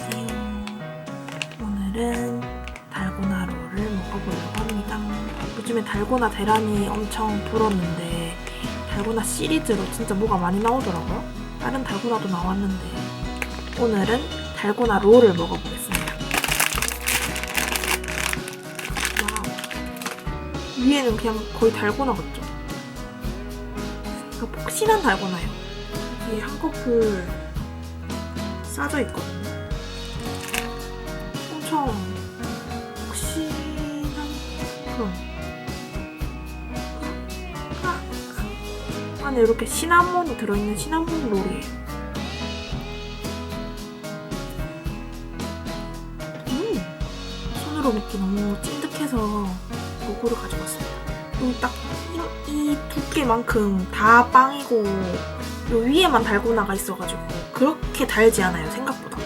안녕하세요. 오늘은 달고나 롤을 먹어보려고 합니다. 요즘에 달고나 대란이 엄청 불었는데 달고나 시리즈로 진짜 뭐가 많이 나오더라고요. 다른 달고나도 나왔는데 오늘은 달고나 롤을 먹어보겠습니다. 와우. 위에는 그냥 거의 달고나 같죠? 그러니까 폭신한 달고나예요. 이게 한 커플 싸져 있거든요. 안에 이렇게 시나몬이 들어있는 시나몬 롤이에요. 음, 손으로 먹기 너무 찐득해서 요거를 가져왔습니다. 여기 딱이 두께만큼 다 빵이고 요 위에만 달고나가 있어가지고 그렇게 달지 않아요 생각보다.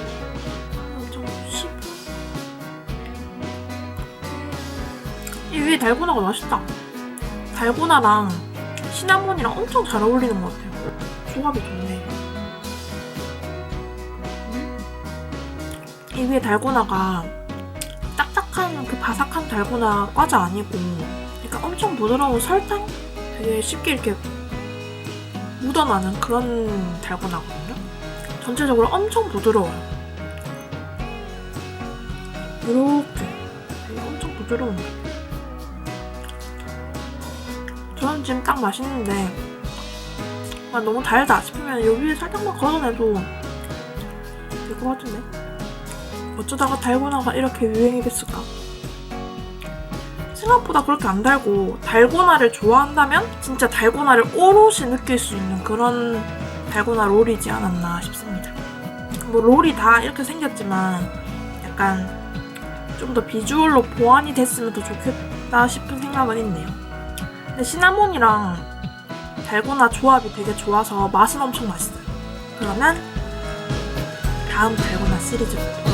이 위에 달고나가 맛있다. 달고나랑 시나몬이랑 엄청 잘 어울리는 것 같아요. 조합이 좋네. 음. 이 위에 달고나가 딱딱한 그 바삭한 달고나 과자 아니고, 그러니까 엄청 부드러운 설탕? 되게 쉽게 이렇게 묻어나는 그런 달고나거든요. 전체적으로 엄청 부드러워요. 이렇게 엄청 부드러운. 지금 딱 맛있는데 아, 너무 달다 싶으면 요 위에 살짝만 걷어내도 될 것 같은데 어쩌다가 달고나가 이렇게 유행이 됐을까? 생각보다 그렇게 안 달고 달고나를 좋아한다면 진짜 달고나를 오롯이 느낄 수 있는 그런 달고나 롤이지 않았나 싶습니다. 뭐 롤이 다 이렇게 생겼지만 약간 좀 더 비주얼로 보완이 됐으면 더 좋겠다 싶은 생각은 있네요. 근데 시나몬이랑 달고나 조합이 되게 좋아서 맛은 엄청 맛있어요. 그러면 다음 달고나 시리즈로